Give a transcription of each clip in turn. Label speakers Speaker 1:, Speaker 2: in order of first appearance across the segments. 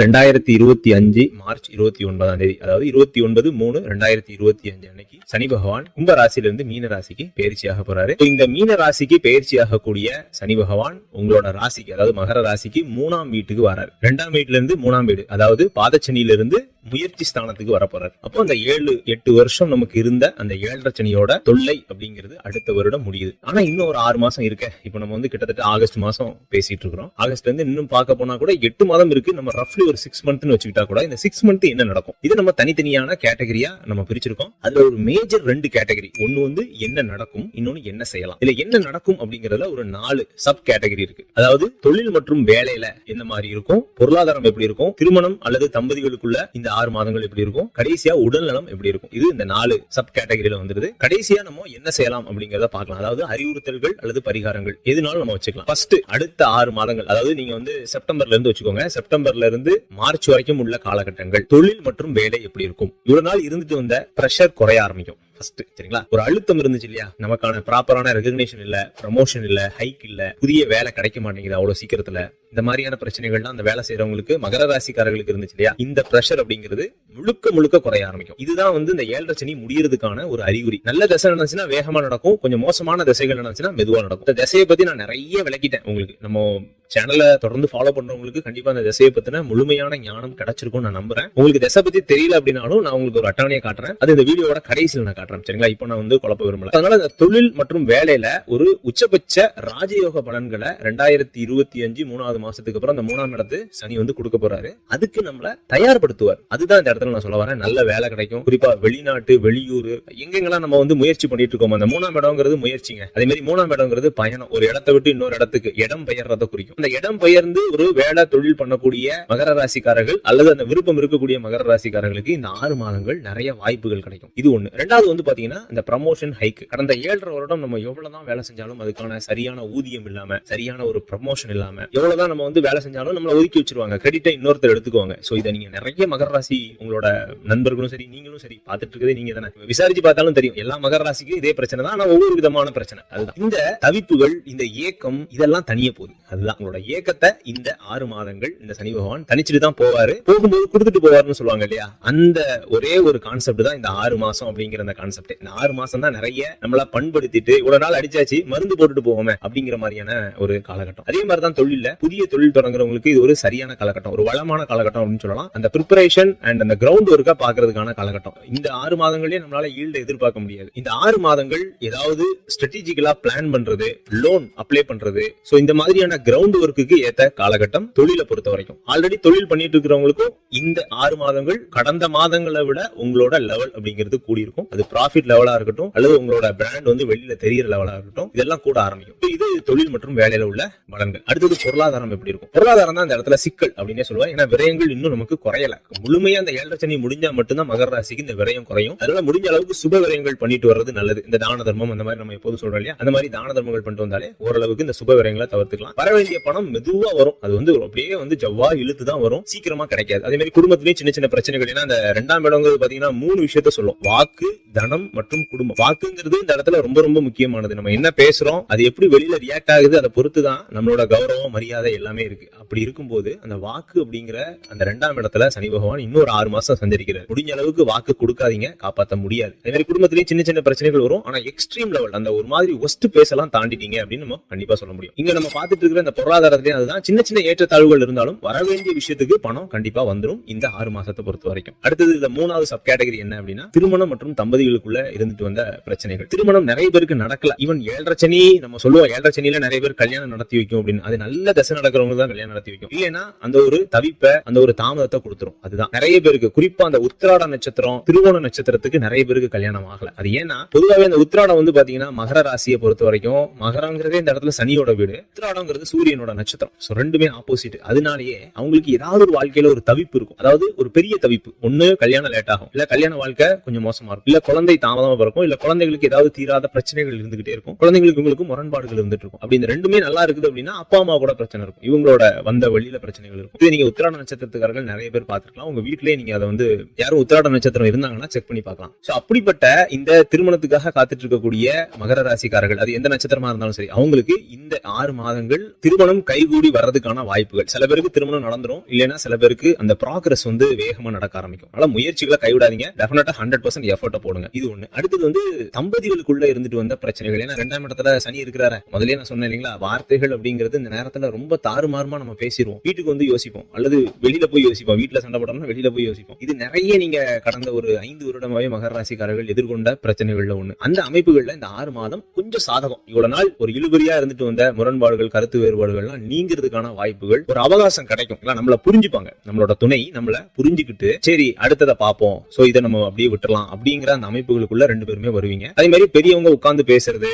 Speaker 1: ரெண்டாயிரத்தி இருபத்தி அஞ்சு மார்ச் இருபத்தி ஒன்பதாம் தேதி அதாவது இருபத்தி ஒன்பது மூணு ரெண்டாயிரத்தி இருபத்தி அஞ்சு அன்னைக்கு சனி பகவான் கும்ப ராசியிலிருந்து மீன ராசிக்கு பயிற்சியாக போறாரு. இந்த மீன ராசிக்கு பயிற்சியாக கூடிய சனி பகவான் உங்களோட ராசிக்கு அதாவது மகர ராசிக்கு மூணாம் வீட்டுக்கு வராரு. ரெண்டாம் வீட்டுல இருந்து மூணாம் வீடு அதாவது பாதச்சனியிலிருந்து முயற்சி ஸ்தானத்துக்கு வரப்போறாரு. அப்போ அந்த ஏழு எட்டு வருஷம் நமக்கு இருந்த அந்த ஏழரை சனியோட தொல்லை அப்படிங்கிறது அடுத்த வருடம் முடியுது. ஆனா இன்னும் ஒரு ஆறு மாசம் இருக்க. இப்போ நம்ம வந்து கிட்டத்தட்ட ஆகஸ்ட் மாசம் பேசிட்டு இருக்கிறோம். ஆகஸ்ட்ல இருந்து இன்னும் பார்க்க போனா கூட எட்டு மாதம் இருக்கு. நம்ம ரஃப்லி ஒரு சிக்ஸ் மந்த்னு வச்சுக்கிட்டா கூட இந்த சிக்ஸ் மந்த் என்ன நடக்கும்? இது நம்ம தனித்தனியான கேட்டகரியா நம்ம பிரிச்சிருக்கோம். அதுல ஒரு மேஜர் ரெண்டு கேட்டகரி ஒன்னு வந்து என்ன நடக்கும்? இன்னொன்னு என்ன செய்யலாம்? இதுல என்ன நடக்கும் அப்படிங்கறதுல ஒரு நாலு சப் கேட்டகரி இருக்கு. அதாவது தொழில் மற்றும் வேலையில என்ன மாதிரி இருக்கும்? பொருளாதாரம் எப்படி இருக்கும்? திருமணம் அல்லது தம்பதிகளுக்குள்ள இந்த ஆறு மாதங்கள் எப்படி இருக்கும்? கடைசியா உடல் நலம் எப்படி இருக்கும்? இது இந்த நாலு சப் கேட்டகரியில வந்துருது. கடைசியா நம்ம என்ன செய்யலாம் அப்படிங்கறத பார்க்கலாம். அதாவது அறிவுறுத்தல்கள் அல்லது பரிகாரங்கள். எதுனாலும் நம்ம வச்சுக்கலாம். ஃபர்ஸ்ட் அடுத்த ஆறு மாதங்கள். அதாவது நீங்க வந்து செப்டம்பர்ல இருந்து வச்சுக்கோங்க. செப்டம்பர்ல இருந்து மார்ச் வரைக்கும் உள்ள காலகட்டங்கள். தொழில் மற்றும் வேலை எப்படி இருக்கும்? இவ்வளவு நாள் இருந்துட்டு வந்த பிரஷர் குறைய ஆரம்பிக்கும். ஃபர்ஸ்ட் சரிங்களா? ஒரு அழுத்தம் இருந்துச்சு இல்லையா? நமக்கான ப்ராப்பரான ரெகக்னேஷன் இல்ல ப்ரமோஷன் இல்ல ஹைக் இல்ல புதிய வேலை கிடைக்க மாட்டேங்குது அவ்வளவு சீக்கிரத்துல. இந்த மாதிரியான பிரச்சனைகள்லாம் அந்த வேலை செய்யறவங்களுக்கு மகர ராசிக்காரர்களுக்கு இருந்துச்சு இல்லையா? இந்த ப்ரெஷர் அப்படிங்கிறது முழுக்க முழுக்க குறைய ஆரம்பிக்கும். இதுதான் வந்து இந்த ஏழரை சனி முடியறதுக்கான ஒரு அறிகுறி. நல்ல திசை நடந்துச்சுன்னா வேகமா நடக்கும் கொஞ்சம் மோசமான திசைகள் நடந்துச்சுன்னா மெதுவா நடக்கும். இந்த திசையை பத்தி நான் நிறைய விளக்கிட்டேன் உங்களுக்கு. நம்ம சேனலை தொடர்ந்து ஃபாலோ பண்றவங்களுக்கு கண்டிப்பா அந்த திசையை பத்தின முழுமையான ஞானம் கிடைச்சிருக்கும் நான் நம்புறேன். உங்களுக்கு திசை பத்தி தெரியல அப்படின்னாலும் நான் உங்களுக்கு ஒரு அட்டவணையை காட்டுறேன். அது இந்த வீடியோட கடைசியில் நான் காட்டுறேன் சரிங்களா? இப்போ நான் வந்து குழப்ப விரும்பல. அதனால இந்த தொழில் மற்றும் வேலையில ஒரு உச்சபட்ச ராஜயோக பலன்களை ரெண்டாயிரத்தி இருபத்தி அஞ்சு மூணாவது மாசத்துக்கு அப்புறம் அந்த மூணாம் இடத்து சனி வந்து கொடுக்க போறாரு. அதுக்கு நம்மள தயார்படுத்துவார். அதுதான் இந்த இடத்துல நான் சொல்ல வரேன். நல்ல வேலை கிடைக்கும். குறிப்பா வெளிநாட்டு வெளியூர் எங்கெங்கெல்லாம் நம்ம வந்து முயற்சி பண்ணிட்டு இருக்கோம் அந்த மூணாம் இடம்ங்கிறது முயற்சிங்க. அதே மாதிரி மூணாம் இடம்ங்கிறது பயணம். ஒரு இடத்தை விட்டு இன்னொரு இடத்துக்கு இடம் பெயர்றதை குறிக்கும். அந்த இடம் பெயர்ந்து ஒரு வேலை தொழில் பண்ணக்கூடிய மகர ராசிக்காரர்கள் அல்லது அந்த விருப்பம் இருக்கக்கூடிய மகர ராசிக்காரர்களுக்கு இந்த ஆறு மாதங்கள் நிறைய வாய்ப்புகள் கிடைக்கும். இது ஒண்ணு. ரெண்டாவது வந்து பாத்தீங்கன்னா இந்த ப்ரமோஷன் ஹைக் கடந்த ஏழரை வருடம் நம்ம எவ்வளவுதான் வேலை செஞ்சாலும் அதுக்கான சரியான ஊதியம் இல்லாம சரியான ஒரு ப்ரமோஷன் இல்லாம எவ்வளவுதான் நம்ம வந்து வேலை செஞ்சாலும் நம்மள ஒதுக்கி வச்சிருவாங்க. கிரெடிட்டை இன்னொருத்தர் எடுத்துக்குவாங்க. சோ இதை நீங்க நிறைய மகர ராசி உங்களோட நண்பர்களும் சரி நீங்களும் சரி பார்த்துட்டு இருக்கதே நீங்க தானே. விசாரிச்சு பார்த்தாலும் தெரியும். எல்லா மகர ராசிக்கும் இதே பிரச்சனை தான். ஆனா ஒவ்வொரு விதமான பிரச்சனை. அதுதான். இந்த தவிப்புகள் இந்த ஏக்கம் இதெல்லாம் தனிய போகுது. அதுதான். உங்களோட ஏக்கத்தை இந்த ஆறு மாதங்கள் இந்த சனி பகவான் தனிச்சுட்டு தான் போவாரு. போகும்போது கொடுத்துட்டு போவாருன்னு சொல்லுவாங்க இல்லையா? அந்த ஒரே ஒரு கான்செப்ட் தான் இந்த ஆறு மாசம் அப்படிங்கிற அந்த கான்செப்ட் இந்த ஆறு மாசம் தான் நிறைய நம்மள பண்படுத்திட்டு இவ்வளவு நாள் அடிச்சாச்சு மருந்து போட்டுட்டு போவோமே அப்படிங்கிற மாதிரியான ஒரு காலகட்டம். அதே மாதிரி தான் தொழில புதிய தொழில் தொடங்குறவங்களுக்கு இது ஒரு சரியான காலகட்டம் ஒரு வளமான காலகட்டம் அப்படின்னு சொல்லலாம். அந்த ப்ரிப்பரேஷன் அண்ட் அந்த கிரவுண்ட் ஒர்க்கா பாக்குறதுக்கான காலகட்டம். இந்த ஆறு மாதங்களே நம்மளால ஈல்ட எதிர்பார்க்க முடியாது. இந்த ஆறு மாதங்கள் ஏதாவது ஸ்ட்ராட்டஜிக்கலா பிளான் பண்றது லோன் அப்ளை பண்றது. சோ இந்த மாதிரியான கிரவுண்ட் ஒர்க்குக்கு ஏத்த காலகட்டம் தொழிலை பொறுத்த வரைக்கும் ஆல்ரெடி தொழில் பண்ணிட்டு இருக்கிறவங்களுக்கும் இந்த ஆறு மாதங்கள் கடந்த மாதங்களை விட உங்களோட லெவல் அப்படிங்கிறது கூடியிருக்கும். அது ப்ராஃபிட் லெவலா இருக்கட்டும் அல்லது உங்களோட பிராண்ட் வந்து வெளியில தெரியிற லெவலா இருக்கட்டும் இதெல்லாம் கூட ஆரம்பிக்கும். இது தொழில் மற்றும் வேலையில உள்ள பலன்கள். அடுத்தது பொருளாதாரம் எப்படி இருக்கும்? பொருளாதாரம் தான் அந்த இடத்துல சிக்கல் அப்படின்னே சொல்லுவேன் ஏன்னா விரயங்கள் இன்னும் நமக்கு குறையல. முழுமையா அந்த ஏழரை சனி முடிஞ்சா மட்டும்தான் மகர ராசிக்கு இந்த விரயம் குறையும். அதனால முடிஞ்ச அளவுக்கு சுப விரயங்கள் பண்ணிட்டு வர்றது நல்லது. இந்த தான தர்மம் அந்த மாதிரி நம்ம எப்போதும் சொல்றோம் இல்லையா? அந்த மாதிரி தான தர்மங்கள் பண்ணிட்டு வந்தாலே ஓரளவுக்கு இந்த சுப விரயங்களை தவிர்த்துக்கலாம். வர வேண்டிய பணம் மெதுவா வரும். அது வந்து அப்படியே வந்து ஜவ்வா இழுத்து தான் வரும். சீக்கிரமா கிடைக்காது. அதே மாதிரி குடும்பத்திலேயே சின்ன சின்ன பிரச்சனைகள். ஏன்னா அந்த ரெண்டாம் இடங்கிறது பாத்தீங்கன்னா மூணு விஷயத்த சொல்லும். வாக்கு தனம் மற்றும் குடும்பம். வாக்குங்கிறது இந்த இடத்துல ரொம்ப ரொம்ப முக்கியமானது. நம்ம என்ன பேசுறோம் அது எப்படி வெளியில ரியாக்ட் ஆகுது அதை பொறுத்து தான் நம்மளோட கௌரவம் மரியாதை எல்லாமே இருக்கு. அப்படி இருக்கும்போது அந்த வாக்கு அப்படிங்கிற அந்த ரெண்டாம் இடத்துல சனி பகவான் இன்னொரு ஆறு மாசம் சஞ்சரிக்கிறார். முடிஞ்ச அளவுக்கு வாக்கு கொடுக்காதீங்க காப்பாற்ற முடியாது. அதே மாதிரி குடும்பத்திலேயே சின்ன சின்ன பிரச்சனைகள் வரும். ஆனா எக்ஸ்ட்ரீம் லெவல் அந்த ஒரு மாதிரி ஒஸ்ட் பேசலாம் தாண்டிட்டீங்க அப்படின்னு நம்ம கண்டிப்பா சொல்ல முடியும். இங்க நம்ம பார்த்துட்டு இருக்கிற இந்த பொருளாதாரத்திலே அதுதான். சின்ன சின்ன ஏற்றத்தாழ்வுகள் இருந்தாலும் வர வேண்டிய விஷயத்துக்கு பணம் கண்டிப்பா வந்துரும் இந்த ஆறு மாசத்தை பொறுத்த வரைக்கும். அடுத்தது இந்த மூணாவது சப் கேட்டகரி என்ன அப்படின்னா திருமணம் மற்றும் தம்பதிகளுக்குள்ள இருந்துட்டு வந்த பிரச்சனைகள். திருமணம் நிறைய பேருக்கு நடக்கல. ஈவன் ஏழரை சனி நம்ம சொல்லுவோம் ஏழரை சனியில நிறைய பேர் கல்யாணம் நடத்தி வைக்கும் அப்படின்னு. அது நல்ல தசை நடக்கிறவங்க தான் கல்யாணம் நடத்தி வைக்கும். இல்லைன்னா அந்த ஒரு தவிப்பை அந்த ஒரு தாமதத்தை கொடுத்துரும். அதுதான். நிறைய பேருக்கு குறிப்பா அந்த உத்திராட நட்சத்திரம் திருவோண நட்சத்திரத்துக்கு நிறைய பேருக்கு கல்யாணம் ஆகல. அது ஏன்னா பொதுவாகவே அந்த உத்திராடம் வந்து பாத்தீங்கன்னா மகர ராசியை பொறுத்த வரைக்கும் மகரங்கிறதே இந்த இடத்துல சனியோட வீடு. உத்திராடங்கிறது சூரியனோட நட்சத்திரம். ஸோ ரெண்டுமே ஆப்போசிட் அதனாலேயே அவங்களுக்கு ஏதாவது ஒரு வாழ்க்கையில ஒரு தவிப்பு இருக்கும். அதாவது ஒரு பெரிய தவிப்பு. ஒண்ணு கல்யாணம் லேட் ஆகும். இல்ல கல்யாண வாழ்க்கை கொஞ்சம் மோசமா இருக்கும். இல்ல குழந்தை குழந்தை தாமதமா பிறக்கும். இல்ல குழந்தைகளுக்கு ஏதாவது தீராத பிரச்சனைகள் இருந்துகிட்டே இருக்கும். குழந்தைங்களுக்கு உங்களுக்கு முரண்பாடுகள் இருந்துட்டு இருக்கும். அப்படி இந்த ரெண்டுமே நல்லா இருக்குது அப்படின்னா அப்பா அம்மா கூட பிரச்சனை இருக்கும். இவங்களோட வந்த வழியில பிரச்சனைகள் இருக்கும். இது நீங்க உத்திராட நட்சத்திரத்துக்காரர்கள் நிறைய பேர் பார்த்துருக்கலாம். உங்க வீட்டிலேயே நீங்க அதை வந்து யாரும் உத்திராட நட்சத்திரம் இருந்தாங்கன்னா செக் பண்ணி பார்க்கலாம். ஸோ அப்படிப்பட்ட இந்த திருமணத்துக்காக காத்துட்டு இருக்கக்கூடிய மகர ராசிக்காரர்கள் அது எந்த நட்சத்திரமா இருந்தாலும் சரி அவங்களுக்கு இந்த ஆறு மாதங்கள் திருமணம் கைகூடி வர்றதுக்கான வாய்ப்புகள். சில பேருக்கு திருமணம் நடந்துடும் இல்லைன்னா சில பேருக்கு அந்த ப்ராக்ரஸ் வந்து வேகமா நடக்க ஆரம்பிக்கும். அதனால முயற்சிகளை கைவிடாதீங்க. டெஃபினட்டா ஹண்ட்ரட் பர்சன்ட் எஃபர்ட்டை போடுங்க. இது ஒண்ணு. அடுத்தது வந்து தம்பதிகளுக்குள்ள இருந்துட்டு வந்த பிரச்சனைகள். ஏன்னா ரெண்டாம் இடத்துல சனி இருக்கிறாரு. முதல்ல நான் சொன்னேன் இல்லைங்களா? வார்த்தைகள் அப்படிங்கிறது இந்த நேரத்துல ரொம்ப தாறுமாறுமா நம்ம பேசிடுவோம். வீட்டுக்கு வந்து யோசிப்போம். அல்லது வெளியில போய் யோசிப்போம். வீட்டுல சண்டை போட்டோம்னா வெளியில போய் யோசிப்போம். இது நிறைய நீங்க கடந்த ஒரு ஐந்து வருடமாவே மகர ராசிக்காரர்கள் எதிர்கொண்ட பிரச்சனைகள்ல ஒண்ணு. அந்த அமைப்புகள்ல இந்த ஆறு மாதம் கொஞ்சம் சாதகம். இவ்வளவு நாள் ஒரு இழுபறியா இருந்துட்டு வந்த முரண்பாடுகள் கருத்து வேறுபாடுகள் வேறுபாடுகள்லாம் நீங்கிறதுக்கான வாய்ப்புகள் ஒரு அவகாசம் கிடைக்கும். நம்மள புரிஞ்சுப்பாங்க. நம்மளோட துணை நம்மள புரிஞ்சுக்கிட்டு சரி அடுத்ததை பார்ப்போம். சோ இதை நம்ம அப்படியே விட்டுலாம் அப்படிங்கிற அந்த அமைப்புகளுக்குள்ள ரெண்டு பேருமே வருவீங்க. அதே மாதிரி பெரியவங்க உட்கார்ந்து பேசுறது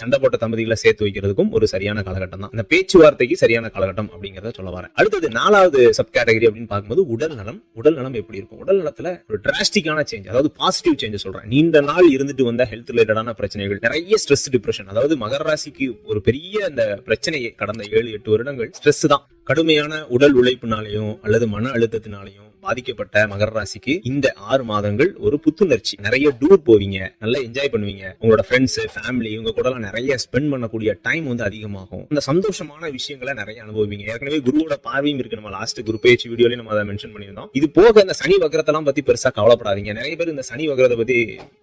Speaker 1: சண்டை போட்ட தம்பதிகளை சேர்த்து வைக்கிறதுக்கும் ஒரு சரியான காலகட்டம் தான். இந்த பேச்சுவார்த்தைக்கு சரியான காலகட்டம் அப்படிங்கறத சொல்ல வரேன். அடுத்தது நாலாவது சப் கேட்டகரி அப்படின்னு பார்க்கும்போது உடல் நலம். உடல் நலம் எப்படி இருக்கும்? உடல் நலத்துல ஒரு டிராஸ்டிக்கான சேஞ்ச் அதாவது பாசிட்டிவ் சேஞ்ச் சொல்றேன். நீண்ட நாள் இருந்துட்டு வந்த ஹெல்த் ரிலேட்டடான பிரச்சனைகள் நிறைய ஸ்ட்ரெஸ் டிப்ரெஷன் அதாவது மகர ராசிக்கு ஒரு பெரிய அந்த பிரச்சனையை கடந்த ஏழு எட்டு வருடங்கள் ஸ்ட்ரெஸ் தான் கடுமையான உடல் உழைப்புனாலையும் அல்லது மன அழுத்தத்தினாலையும் பாதிக்கப்பட்ட மகர ராசிக்கு இந்த ஆறு மாதங்கள் ஒரு புத்துணர்ச்சி. நிறைய டூர் போவீங்க நல்லா என்ஜாய் பண்ணுவீங்க. உங்களோட ஃப்ரெண்ட்ஸ் ஃபேமிலி இவங்க கூட எல்லாம் நிறைய ஸ்பெண்ட் பண்ணக்கூடிய டைம் வந்து அதிகமாகும். அந்த சந்தோஷமான விஷயங்களை நிறைய அனுபவிங்க ஏற்கனவே குருவோட பார்வையும் இருக்கு. நம்ம லாஸ்ட் குரு பேச்சு வீடியோலயும் நம்ம அதை மென்ஷன் பண்ணியிருந்தோம். இது போக இந்த சனி வக்கரத்தெல்லாம் பத்தி பெருசா கவலைப்படாதீங்க. நிறைய பேர் இந்த சனி வக்கரத்தை பத்தி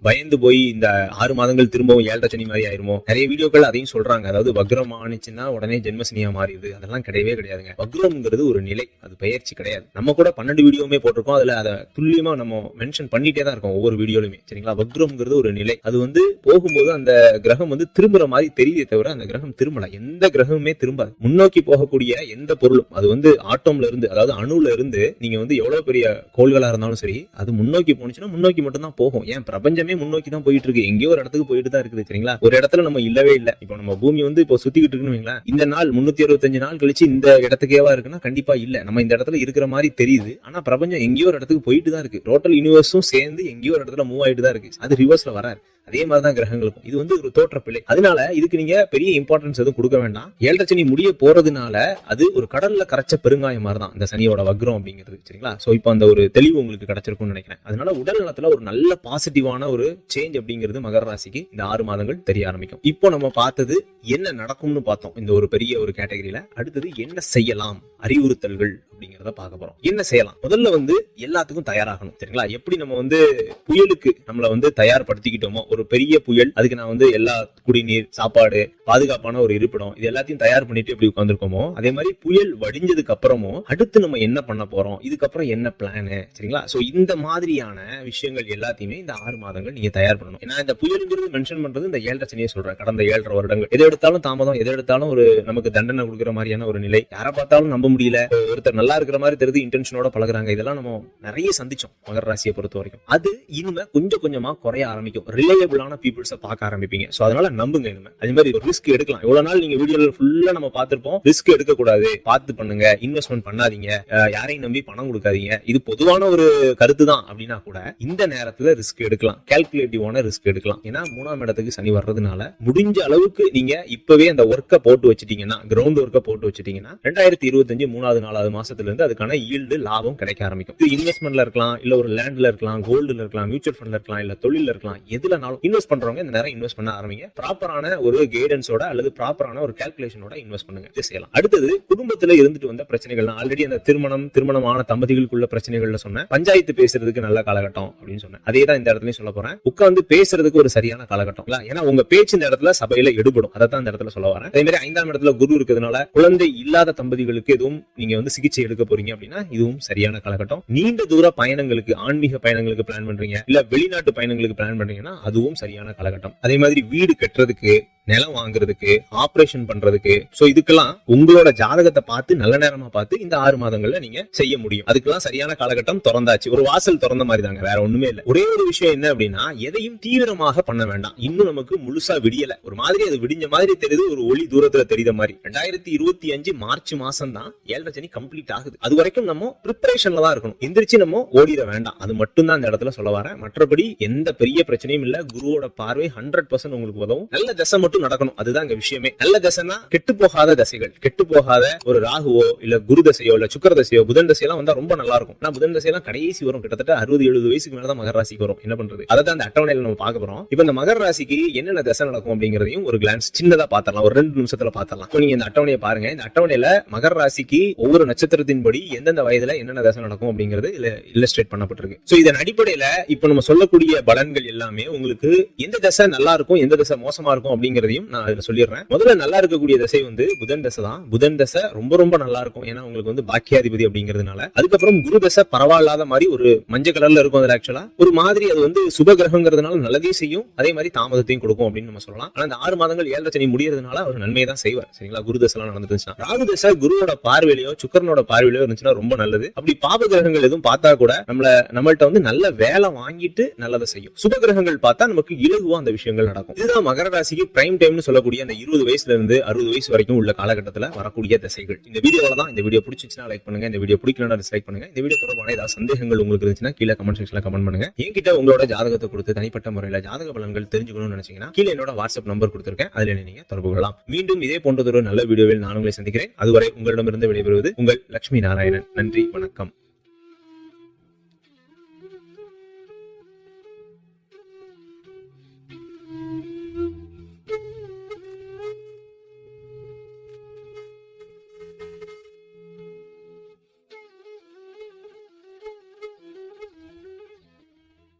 Speaker 1: பயந்து போய் இந்த ஆறு மாதங்கள் திரும்பவும் ஏழரை சனி மாதிரி ஆயிருமோ? நிறைய வீடியோக்கள் அதையும் சொல்றாங்க. அதாவது வக்ரம் ஆனிச்சுன்னா உடனே ஜென்மசனியா மாறிடுது. அதெல்லாம் கிடையவே கிடையாதுங்க. வக்ரம்ங்கிறது ஒரு நிலை. அது பயிற்சி கிடையாது. நம்ம கூட பன்னெண்டு வீடியோ வீடியோவுமே போட்டிருக்கோம். அதுல அதை துல்லியமா நம்ம மென்ஷன் பண்ணிட்டே தான் இருக்கோம் ஒவ்வொரு வீடியோலுமே சரிங்களா? வக்ரம்ங்கிறது ஒரு நிலை. அது வந்து போகும்போது அந்த கிரகம் வந்து திரும்புற மாதிரி தெரியுதே தவிர அந்த கிரகம் திரும்பல. எந்த கிரகமுமே திரும்பாது. முன்னோக்கி போகக்கூடிய எந்த பொருளும். அது வந்து ஆட்டோம்ல இருந்து அதாவது அணுல இருந்து நீங்க வந்து எவ்வளவு பெரிய கோள்களா இருந்தாலும் சரி அது முன்னோக்கி போனுச்சுன்னா முன்னோக்கி மட்டும் தான் போகும். ஏன்? பிரபஞ்சமே முன்னோக்கி தான் போயிட்டு இருக்கு எங்கேயோ ஒரு இடத்துக்கு போயிட்டு தான் இருக்குது. சரிங்களா? ஒரு இடத்துல நம்ம இல்லவே இல்லை. இப்போ நம்ம பூமி வந்து இப்போ சுத்திக்கிட்டு இருக்குன்னு இந்த நாள் முன்னூத்தி அறுபத்தஞ்சு நாள் கழிச்சு இந்த இடத்துக்கேவா இருக்குன்னா கண்டிப்பா இல்ல. நம்ம இந்த இடத்துல இருக்கிற மாதிரி தெரியுது. ஆனா பிரபஞ்சம் எங்கேயோ ஒரு இடத்துக்கு போயிட்டு தான் இருக்கு. டோட்டல் யூனிவர்ஸும் சேர்ந்து எங்கேயோ ஒரு இடத்துல மூவ் ஆயிட்டு தான் இருக்கு. அது ரிவர்ஸ்ல வராது அதே மாதிரி தான் கிரகங்களுக்கும். இது வந்து ஒரு தோற்ற பிழை அதனால இதுக்கு நீங்க பெரிய இம்பார்ட்டன்ஸ் எதுவும் கொடுக்க வேண்டாம். ஏழரை சனி முடிய போறதுனால அது ஒரு கடல்ல கரைச்ச பெருங்காயம் மாதிரி தான் இந்த சனியோட வக்ரம் அப்படிங்கிறது. சரிங்களா? சோ இப்போ அந்த ஒரு தெளிவு உங்களுக்கு கிடைச்சிருக்கும்னு நினைக்கிறேன். அதனால உடல் நலத்துல ஒரு நல்ல பாசிட்டிவான ஒரு சேஞ்ச் அப்படிங்கிறது மகர ராசிக்கு இந்த ஆறு மாதங்கள் தெரிய ஆரம்பிக்கும். இப்போ நம்ம பார்த்தது என்ன நடக்கும்னு பார்த்தோம். இந்த ஒரு பெரிய ஒரு கேட்டகரியில அடுத்தது என்ன செய்யலாம்? அறிவுறுத்தல்கள் அப்படிங்கிறத பார்க்க போறோம். என்ன செய்யலாம்? முதல்ல வந்து எல்லாத்துக்கும் தயாராகணும் சரிங்களா? எப்படி நம்ம வந்து புயலுக்கு நம்மள வந்து தயார்படுத்திக்கிட்டோமோ ஒரு பெரிய புயல் அதுக்கு நான் வந்து எல்லா குடிநீர் சாப்பாடு பாதுகாப்பான ஒரு இருப்பிடம் இது எல்லாத்தையும் தயார் பண்ணிட்டு எப்படி உட்காந்துருக்கோமோ அதே மாதிரி புயல் வடிஞ்சதுக்கு அப்புறமும் அடுத்து நம்ம என்ன பண்ண போறோம்? இதுக்கப்புறம் என்ன பிளானு சரிங்களா? ஸோ இந்த மாதிரியான விஷயங்கள் எல்லாத்தையுமே இந்த ஆறு மாதங்கள் நீங்க தயார் பண்ணணும். ஏன்னா இந்த புயலுங்கிறது மென்ஷன் பண்றது இந்த ஏழரை சனியை சொல்றேன். கடந்த ஏழரை வருடங்கள். எதை எடுத்தாலும் தாமதம் எதை எடுத்தாலும் ஒரு நமக்கு தண்டனை கொடுக்குற மாதிரியான ஒரு நிலை. யாரை பார்த்தாலும் நம்ப முடியல. ஒருத்தர் நல்லா இருக்கிற மாதிரி தெரியுது இன்டென்ஷனோட பழகுறாங்க. இதெல்லாம் நம்ம நிறைய சந்திச்சோம் மகர ராசியை பொறுத்த வரைக்கும். அது இனிமே கொஞ்சம் கொஞ்சமா குறைய ஆரம்பிக்கும். ரிலேயபிளான பீப்புள்ஸை பார்க்க ஆரம்பிப்பீங்க. சோ அதனால நம்புங்க இனிமே. அதே மாதிரி ஒரு ரிஸ்க் எடுக்கலாம். இவ்வளவு நாள் நீங்க வீடியோல ஃபுல்லா நம்ம பார்த்திருப்போம். ரிஸ்க் எடுக்க கூடாது பார்த்து பண்ணுங்க. இன்வெஸ்ட்மெண்ட் பண்ணாதீங்க. யாரையும் நம்பி பணம் கொடுக்காதீங்க. இது பொதுவான ஒரு கருத்து தான் அப்படின்னா கூட இந்த நேரத்துல ரிஸ்க் எடுக்கலாம். கேல்குலேட்டிவான ரிஸ்க் எடுக்கலாம். ஏன்னா மூணாம் இடத்துக்கு சனி வர்றதுனால முடிஞ்ச அளவுக்கு நீங்க இப்பவே அந்த ஒர்க்கை போட்டு வச்சிட்டீங்கன்னா கிரவுண்ட் ஒர்க்கை போட்டு வச்சிட்டீங்கன்னா ரெண்டாயிரத்தி இருபத்தஞ்சு மூணாவது நாலாவது மாசத்துல இருந்து அதுக்கான ஈல்டு லாபம் கிடைக்க ஆரம்பிக்கும். இது இன்வெஸ்ட்மெண்ட்ல இருக்கலாம் இல்ல ஒரு லேண்ட்ல இருக்கலாம் கோல்டுல இருக்கலாம் மியூச்சுவல் ஃபண்ட்ல இருக்கலாம் இல்ல தொழில இருக்கலாம் எதுலனாலும் இன்வெஸ்ட் பண்றவங்க இந்த நேரம் இன்வெஸ்ட் பண்ண ஆரம்பிங்க. ப்ராப்பரான ஒரு கைடன்ஸோட அல்லது ப்ராப்பரான ஒரு கால்குலேஷனோட இன்வெஸ்ட் பண்ணுங்க. இது செய்யலாம். அடுத்தது குடும்பத்துல இருந்துட்டு வந்த பிரச்சனைகள் நான் ஆல்ரெடி அந்த திருமணம் திருமணமான தம்பதிகளுக்குள்ள பிரச்சனைகள்ல சொன்னேன். பஞ்சாயத்து பேசுறதுக்கு நல்ல காலகட்டம் அப்படின்னு சொன்னேன். அதே தான் இந்த இடத்துலயும் சொல்ல போறேன். உட்காந்து பேசுறதுக்கு ஒரு சரியான காலகட்டம். ஏன்னா உங்க பேச்சு இந்த இடத்துல சபையில எடுபடும். அதை தான் இந்த இடத்துல சொல்ல வரேன். அதே மாதிரி ஐந்தாம் இடத்துல குரு இருக்கிறதுனால குழந்தை இல்லாத தம்பதிகளுக்கு எதுவும் நீங்க வந்து சிகிச்சை எடுக்க போறீங்க அப்படின்னா இதுவும் சரியான காலகட்டம். நீண்ட தூர பயணங்களுக்கு ஆன்மீக பயணங்களுக்கு பிளான் பண்றீங்க இல்ல வெளிநாட்டு பயணங்களுக்கு பிளான் பண்றீங்கன்னா அதுவும் சரியான காலகட்டம். அதே மாதிரி வீடு கட்டுறதுக்கு நிலம் வாங்குறதுக்கு ஆபரேஷன் பண்றதுக்கு. சோ இதுக்கெல்லாம் உங்களோட ஜாதகத்தை பார்த்து நல்ல நேரமா பார்த்து இந்த ஆறு மாதங்கள்ல நீங்க செய்ய முடியும். அதுக்கெல்லாம் சரியான காலகட்டம் திறந்தாச்சு. ஒரு வாசல் திறந்த மாதிரி தாங்க வேற ஒண்ணுமே இல்ல. ஒரே ஒரு விஷயம் என்ன அப்படின்னா எதையும் தீவிரமாக பண்ண வேண்டாம். இன்னும் நமக்கு முழுசா விடியல. ஒரு மாதிரி அது விடிஞ்ச மாதிரி தெரியுது ஒரு ஒளி தூரத்துல தெரியுத மாதிரி. ரெண்டாயிரத்தி இருபத்தி அஞ்சு மார்ச் மாசம் தான் ஏழரை சனி கம்ப்ளீட் ஆகுது. அது வரைக்கும் நம்ம ப்ரிப்பரேஷன்ல தான் இருக்கணும். எந்திரிச்சு நம்ம ஓடிட வேண்டாம். அது மட்டும் தான் இந்த இடத்துல சொல்ல வரேன். மற்றபடி எந்த பெரிய பிரச்சனையும் இல்ல. குருவோட பார்வை ஹண்ட்ரட் பர்சன்ட் உங்களுக்கு உதவும். நல்ல தசை மட்டும் நடக்கணும். அதுதான் இங்க விஷயமே. நல்ல தசைனா கெட்டு போகாத தசைகள். கெட்டு போகாத ஒரு ராகுவோ இல்ல குரு தசையோ இல்ல சுக்கர தசையோ புதன் தசையெல்லாம் வந்தா ரொம்ப நல்லா இருக்கும் ஆனா புதன் தசையெல்லாம் கடைசி வரும். கிட்டத்தட்ட அறுபது எழுபது வயசுக்கு மேலதான் மகர ராசிக்கு வரும். என்ன பண்றது? அதை தான் அந்த அட்டவணையில நம்ம பார்க்க போறோம். இப்ப இந்த மகர ராசிக்கு என்னென்ன தசை நடக்கும் அப்படிங்கறதையும் ஒரு கிளான்ஸ் சின்னதா பாத்திரலாம் ஒரு ரெண்டு நிமிஷத்துல பாத்திரலாம் இப்போ நீங்க இந்த அட்டவணையை பாருங்க. இந்த அட்டவணையில மகர ராசிக்கு ஒவ்வொரு நட்சத்திரத்தின்படி எந்தெந்த வயதுல என்னென்ன தசை நடக்கும் அப்படிங்கிறது இல்ல இல்லஸ்ட்ரேட் பண்ணப்பட்டிருக்கு. சோ இதன் அடிப்படையில இப்ப நம்ம சொல்லக்கூடிய பலன்கள் எல்லாமே உங்களுக்கு எந்த தசை நல்லா இருக்கும் எந்த தசை மோசமா இருக்கும் அப்படிங்கறதையும் நான் அதுல சொல்லிடுறேன். முதல்ல நல்லா இருக்கக்கூடிய தசை வந்து புதன் தசை தான். புதன் தசை ரொம்ப ரொம்ப நல்லா இருக்கும். ஏன்னா உங்களுக்கு வந்து பாக்கியாதிபதி அப்படிங்கிறதுனால. அதுக்கப்புறம் குரு தசை பரவாயில்லாத மாதிரி ஒரு மஞ்சள் கலர்ல இருக்கும் அதுல ஆக்சுவலா ஒரு மாதிரி அது வந்து சுப கிரகங்கிறதுனால நல்லதையும் செய்யும். அதே மாதிரி தாமதத்தையும் கொடுக்கும் அப்படின்னு நம்ம சொல்லலாம். ஆனா அந்த ஆறு மாதங்கள் ஏழரை சனி முடியறதுனால அவர் நன்மையை தான் செய்வார். சரிங்களா? குரு தசை எல்லாம் நடந்துச்சுன்னா ராகு தசை குருவோட பார்வையிலையோ சுக்கரனோட பார்வையிலையோ இருந்துச்சுன்னா ரொம்ப நல்லது. அப்படி பாப கிரகங்கள் எதுவும் பார்த்தா கூட நம்மள நம்மள்ட்ட வந்து நல்ல வேலை வாங்கிட்டு நல்லதை செய்யும். சுப கிரகங்கள் பார்த்தா நமக்கு இலகுவா அந்த விஷயங்கள் நடக்கும். இதுதான் மகர ராசிக்கு பிரைம் டைம்னு சொல்லக்கூடிய அந்த இருபது வயசுல இருந்து அறுபது வயசு வரைக்கும் உள்ள காலகட்டத்தில் வரக்கூடிய திசைகள். இந்த வீடியோவில் தான் இந்த வீடியோ பிடிச்சிச்சுன்னா லைக் பண்ணுங்க. இந்த வீடியோ பிடிக்கலன்னா டிஸ்லைக் பண்ணுங்க. இந்த வீடியோ தொடர்பான ஏதாவது சந்தேகங்கள் உங்களுக்கு இருந்துச்சுன்னா கீழே கமெண்ட் செக்ஷனில் கமெண்ட் பண்ணுங்க. என்கிட்ட உங்களோட ஜாதகத்தை கொடுத்து தனிப்பட்ட முறையில் ஜாதக பலன்கள் தெரிஞ்சுக்கணும்னு நினைச்சீங்கன்னா கீழே என்னோட வாட்ஸ்அப் நம்பர் கொடுத்துருக்கேன். அதில் நீங்கள் நீங்க தொடர்பு கொள்ளலாம். மீண்டும் இதே போன்றதொரு நல்ல வீடியோவில் நான் உங்களை சந்திக்கிறேன். அதுவரை உங்களிடமிருந்து விடைபெறுவது உங்கள் லட்சுமி நாராயணன். நன்றி. வணக்கம்.